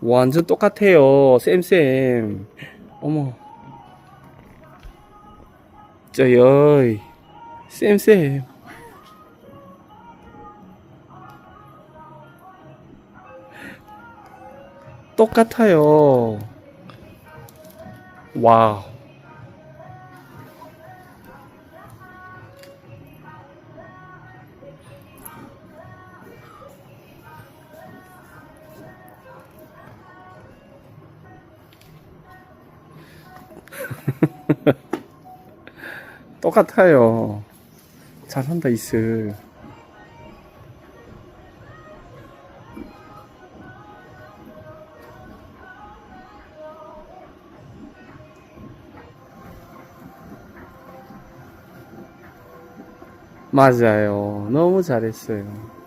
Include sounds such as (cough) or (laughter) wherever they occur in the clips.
완전 똑같아요. 쌤쌤. 어머. 저여이. 쌤쌤. 똑같아요. 와우. 똑같아요. 잘한다, 이슬. 맞아요. 너무 잘했어요.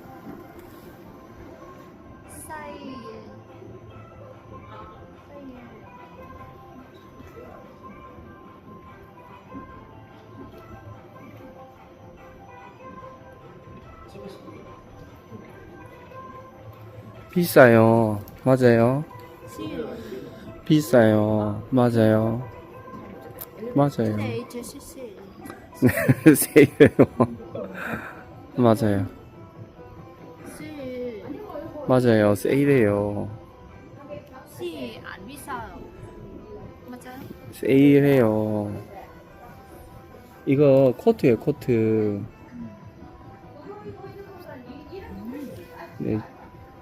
비싸요. 맞아요. 시 비싸요. 맞아요. 맞아요. (laughs) 세일해요. 맞아요. 시 맞아요. 세일해요. 시안 비싸요. 맞아요? 세일해요. 이거 코트예요, 코트. 네.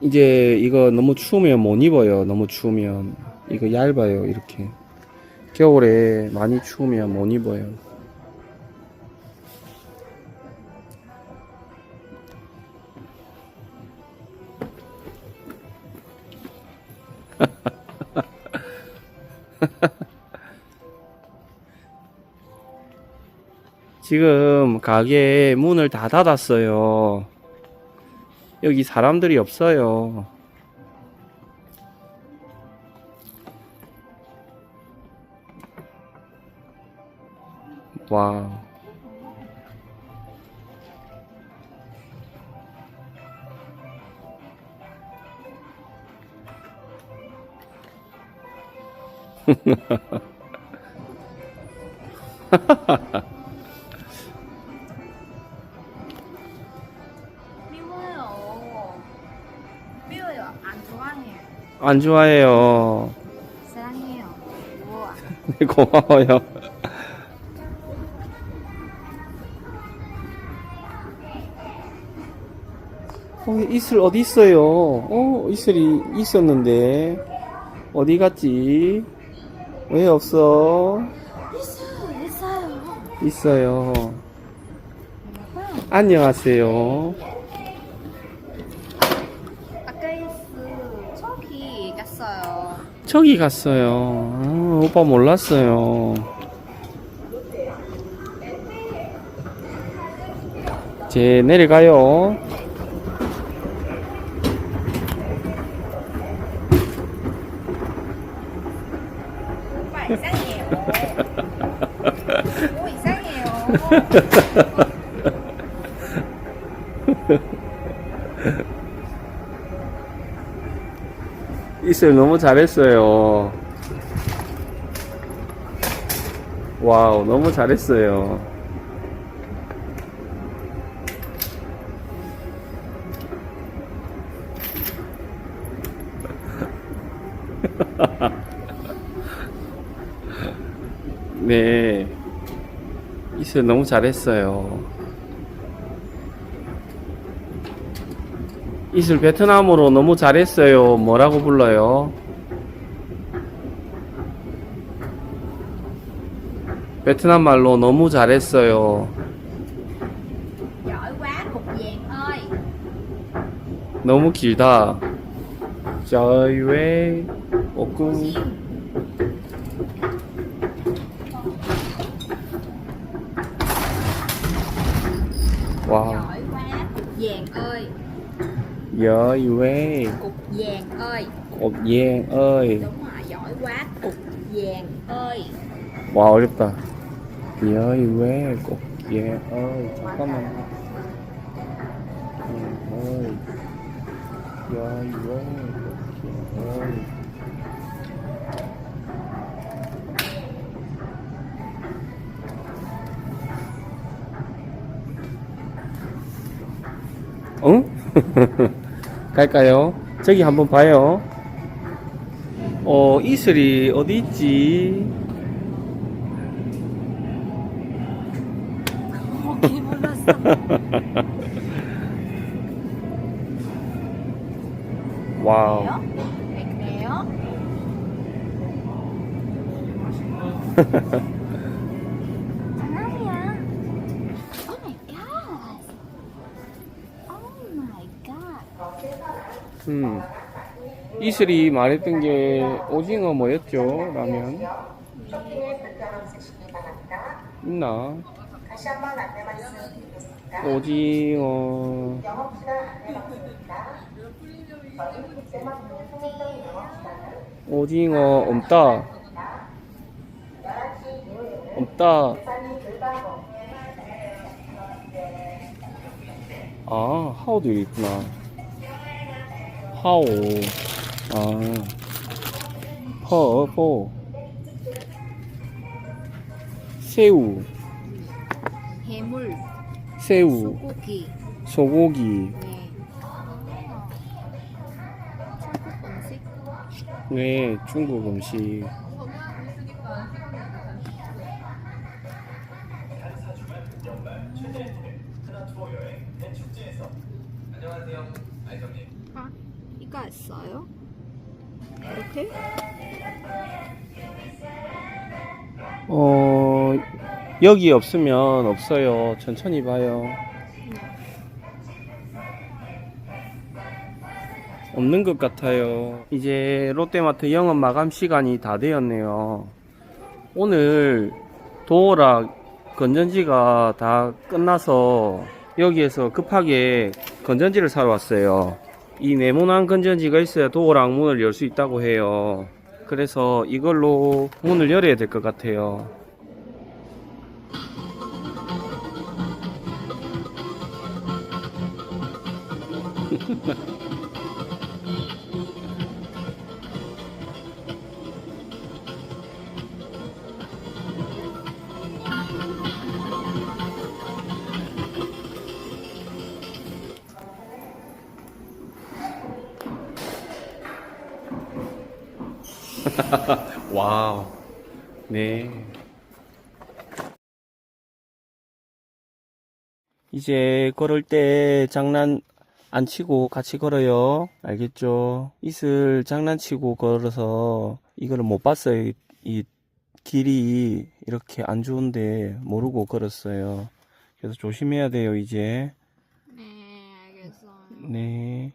이제 이거 너무 추우면 못 입어요. 너무 추우면. 이거 얇아요, 이렇게. 겨울에 많이 추우면 못 입어요. 지금 가게 문을 다 닫았어요. 여기 사람들이 없어요. 와우. (laughs) 미워요. 안 좋아해요. 안 좋아해요. 사랑해요. 우와. (laughs) 네, 고마워요. 어, 이슬 어디 있어요? 어, 이슬이 있었는데 어디 갔지? 왜 없어? 있어요. 있어요. 있어요. 안녕하세요. 아까이스 저기 갔어요. 저기 갔어요. 아, 오빠 몰랐어요. 이제 내려가요. 오빠 이상해요. 오 (laughs) 이상해요. (laughs) 이슬 너무 잘했어요. 와우, 너무 잘했어요. (laughs) 네. 이슬 너무 잘했어요. 이슬 베트남어로 너무 잘했어요. 뭐라고 불러요? 베트남 말로 너무 잘했어요. 너무 길다. Trời 왜 옥궁 Wow giỏi quá cục vàng ơi. Cục vàng ơi. Đúng rồi giỏi quá. Cục vàng ơi. Wow giúp ta. Giỏi quá cục vàng ơi. Có mình ơi. Giỏi quá cục vàng ơi. Oh. (laughs) 갈까요? 저기 한번 봐요. 어, 이슬이 어디 있지? 어, 개 몰랐어. 와우. 왜 그래요? (laughs) 음. 이슬이 말했던 게 오징어 뭐였죠? 라면. 있나? 오징어. 오징어 없다. 없다. 아, 여기 있구나. 하오. 아. 퍼, 퍼. 새우, 해물, 새우, 소고기. 소고기. 네. 중국 음식. 네, 중국 음식. 아, 이 거 있어요? 이렇게? 어, 여기 없으면 없어요. 천천히 봐요. 없는 것 같아요. 이제 롯데마트 영업 마감 시간이 다 되었네요. 오늘 도어락 건전지가 다 끝나서 여기에서 급하게 건전지를 사러 왔어요. 이 네모난 건전지가 있어야 도어락 문을 열 수 있다고 해요. 그래서 이걸로 문을 열어야 될 것 같아요. (laughs) (laughs) 와우. 네. 이제 걸을 때 장난 안 치고 같이 걸어요. 알겠죠? 이슬 장난치고 걸어서 이거를 못 봤어요. 이, 이 길이 이렇게 안 좋은데 모르고 걸었어요. 그래서 조심해야 돼요, 이제. 네, 알겠어요. 네.